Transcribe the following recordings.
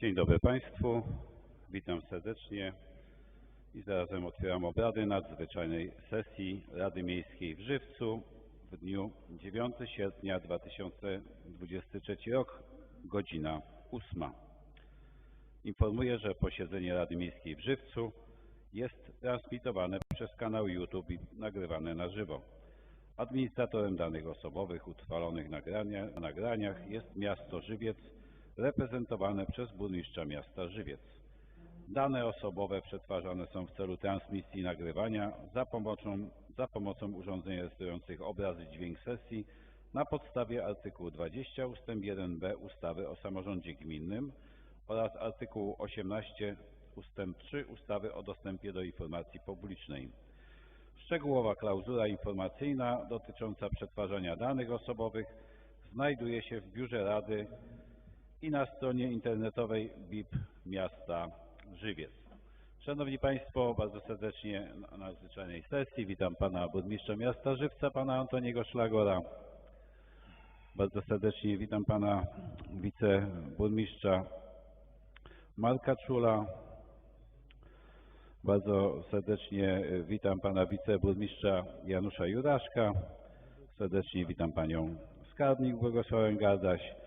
Dzień dobry Państwu, witam serdecznie i zarazem otwieram obrady nadzwyczajnej sesji Rady Miejskiej w Żywcu w dniu 9 sierpnia 2023 rok, godzina 8. Informuję, że posiedzenie Rady Miejskiej w Żywcu jest transmitowane przez kanał YouTube i nagrywane na żywo. Administratorem danych osobowych utrwalonych nagrania, na nagraniach jest miasto Żywiec, reprezentowane przez burmistrza miasta Żywiec. Dane osobowe przetwarzane są w celu transmisji i nagrywania za pomocą, za pomocą urządzeń rejestrujących obraz i dźwięk sesji na podstawie artykułu 20 ust. 1b ustawy o samorządzie gminnym oraz artykułu 18 ust. 3 ustawy o dostępie do informacji publicznej. Szczegółowa klauzula informacyjna dotycząca przetwarzania danych osobowych znajduje się w biurze Rady i na stronie internetowej BIP miasta Żywiec. Szanowni Państwo, bardzo serdecznie na nadzwyczajnej sesji witam Pana Burmistrza Miasta Żywca, Pana Antoniego Szlagora. Bardzo serdecznie witam Pana Wiceburmistrza Marka Czula. Bardzo serdecznie witam Pana Wiceburmistrza Janusza Juraszka. Serdecznie witam Panią Skarbnik Błogosławę Gardaś,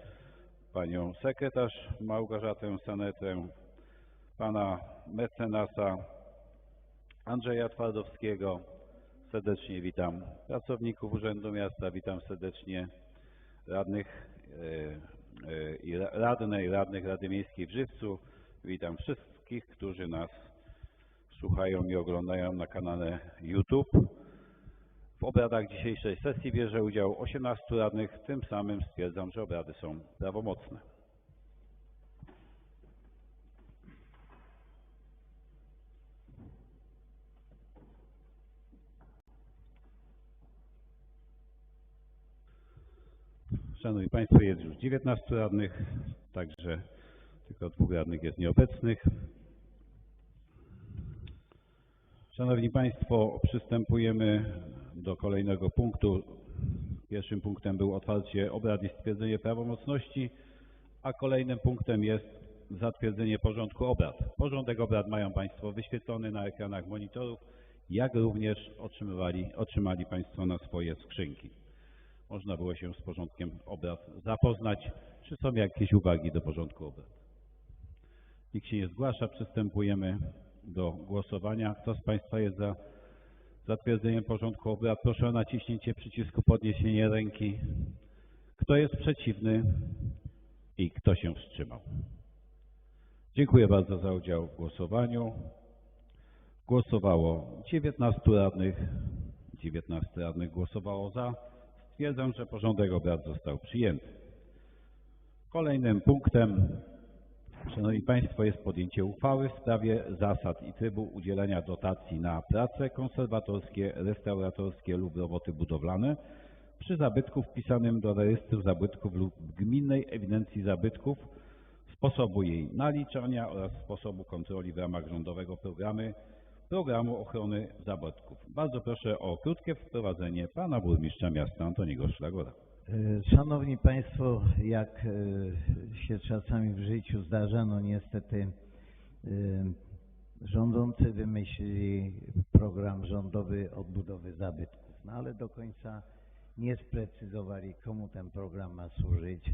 Panią Sekretarz Małgorzatę Sanetę, Pana Mecenasa Andrzeja Twardowskiego. Serdecznie witam pracowników Urzędu Miasta, witam serdecznie radnych i radne i radnych Rady Miejskiej w Żywcu. Witam wszystkich, którzy nas słuchają i oglądają na kanale YouTube. W obradach dzisiejszej sesji bierze udział 18 radnych, tym samym stwierdzam, że obrady są prawomocne. Szanowni Państwo, jest już 19 radnych, także tylko dwóch radnych jest nieobecnych. Szanowni Państwo, przystępujemy do kolejnego punktu. Pierwszym punktem był otwarcie obrad i stwierdzenie prawomocności, a kolejnym punktem jest zatwierdzenie porządku obrad. Porządek obrad mają Państwo wyświetlony na ekranach monitorów, jak również otrzymywali, otrzymali Państwo na swoje skrzynki. Można było się z porządkiem obrad zapoznać. Czy są jakieś uwagi do porządku obrad? Nikt się nie zgłasza, przystępujemy do głosowania. Kto z Państwa jest za zatwierdzeniem porządku obrad? Proszę o naciśnięcie przycisku podniesienie ręki. Kto jest przeciwny i kto się wstrzymał? Dziękuję bardzo za udział w głosowaniu. Głosowało 19 radnych. 19 radnych głosowało za. Stwierdzam, że porządek obrad został przyjęty. Kolejnym punktem Szanowni Państwo, jest podjęcie uchwały w sprawie zasad i trybu udzielania dotacji na prace konserwatorskie, restauratorskie lub roboty budowlane przy zabytku wpisanym do rejestru zabytków lub gminnej ewidencji zabytków, sposobu jej naliczania oraz sposobu kontroli w ramach rządowego programu, programu ochrony zabytków. Bardzo proszę o krótkie wprowadzenie Pana Burmistrza Miasta Antoniego Szlagora. Szanowni Państwo, jak się czasami w życiu zdarza, no niestety rządzący wymyślili program rządowy odbudowy zabytków, no ale do końca nie sprecyzowali, komu ten program ma służyć.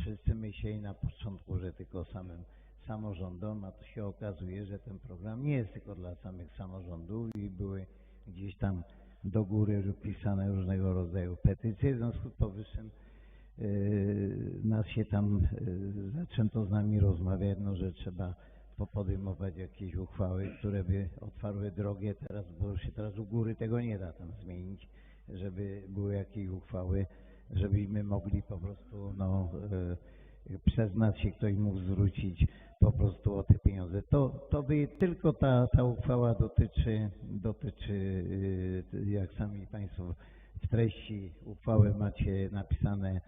Wszyscy myśleli na początku, że tylko samym samorządom, a to się okazuje, że ten program nie jest tylko dla samych samorządów i były gdzieś tam do góry pisane różnego rodzaju petycje. W związku z powyższym yy, nas się tam yy, zaczęto z nami rozmawiać, no, że trzeba podejmować jakieś uchwały, które by otwarły drogę teraz, bo się teraz u góry tego nie da tam zmienić, żeby były jakieś uchwały, żebyśmy mogli po prostu no, yy, przez nas się ktoś mógł zwrócić po prostu o te pieniądze. To, to by tylko ta, ta uchwała dotyczy, dotyczy, jak sami Państwo w treści uchwały macie napisane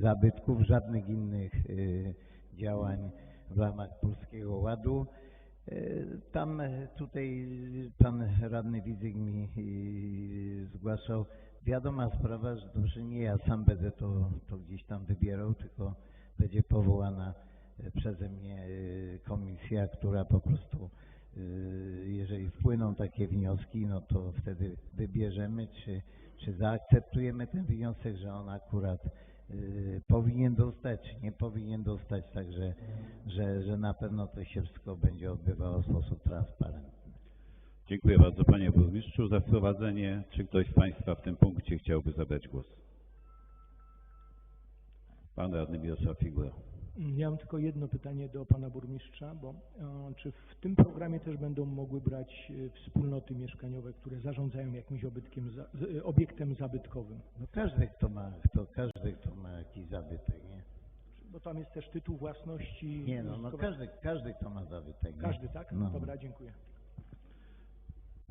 zabytków, żadnych innych działań w ramach Polskiego Ładu. Tam tutaj pan radny Widzyk mi zgłaszał, wiadoma sprawa, że, że nie ja sam będę to, to gdzieś tam wybierał, tylko będzie powołana e, przeze mnie e, komisja, która po prostu, e, jeżeli wpłyną takie wnioski, no to wtedy wybierzemy, czy, czy zaakceptujemy ten wniosek, że on akurat powinien dostać, czy nie powinien dostać, także że, że na pewno to się wszystko będzie odbywało w sposób transparentny. Dziękuję bardzo Panie Burmistrzu za wprowadzenie. Czy ktoś z Państwa w tym punkcie chciałby zabrać głos? Pan Radny Mirosław Figura. Ja mam tylko jedno pytanie do pana burmistrza, bo e, czy w tym programie też będą mogły brać e, wspólnoty mieszkaniowe, które zarządzają jakimś obytkiem, za, z, e, obiektem zabytkowym? No każdy, kto ma, kto, każdy, kto ma jakiś zabytek, nie? Bo tam jest też tytuł własności. Nie no, no każdy, każdy, kto ma zabytek. nie? Każdy, tak? No. Dobra, dziękuję.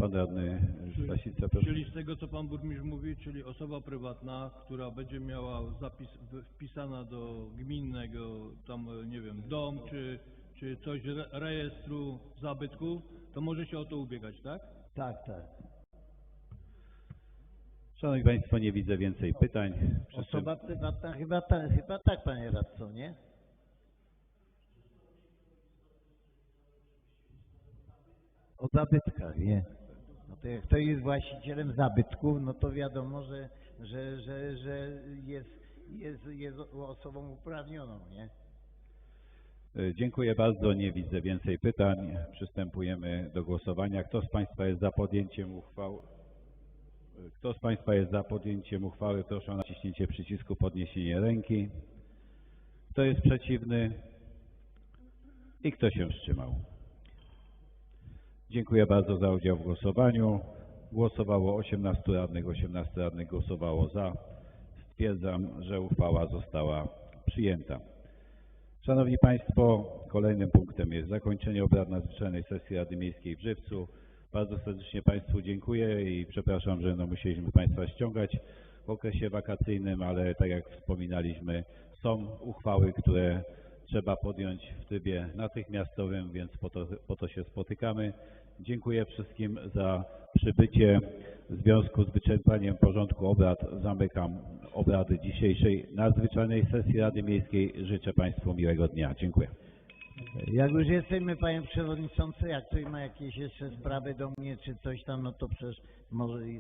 Pan Radny Stasica, proszę. Czyli z tego, co Pan Burmistrz mówi, czyli osoba prywatna, która będzie miała zapis wpisana do gminnego, tam nie wiem, dom czy, czy coś re, rejestru zabytków, to może się o to ubiegać, tak? Tak, tak. Szanowni Państwo, nie widzę więcej pytań. Osoba prywatna chyba, ta, chyba tak, panie radco, nie? O zabytkach, nie? No to jak ktoś jest właścicielem zabytków, no to wiadomo, że, że, że, że jest, jest, jest osobą uprawnioną, nie? E, Dziękuję bardzo. Nie widzę więcej pytań. Przystępujemy do głosowania. Kto z Państwa jest za podjęciem uchwały? Kto z Państwa jest za podjęciem uchwały? Proszę o naciśnięcie przycisku podniesienie ręki. Kto jest przeciwny? I kto się wstrzymał? Dziękuję bardzo za udział w głosowaniu. Głosowało 18 radnych, 18 radnych głosowało za. Stwierdzam, że uchwała została przyjęta. Szanowni Państwo, kolejnym punktem jest zakończenie obrad nadzwyczajnej sesji Rady Miejskiej w Żywcu. Bardzo serdecznie Państwu dziękuję i przepraszam, że no musieliśmy Państwa ściągać w okresie wakacyjnym, ale tak jak wspominaliśmy, są uchwały, które trzeba podjąć w trybie natychmiastowym, więc po to, po to się spotykamy. Dziękuję wszystkim za przybycie. W związku z wyczerpaniem porządku obrad zamykam obrady dzisiejszej nadzwyczajnej sesji Rady Miejskiej. Życzę Państwu miłego dnia. Dziękuję. Jak już jesteśmy, panie przewodniczący, jak ktoś ma jakieś jeszcze sprawy do mnie, czy coś tam, no to przecież może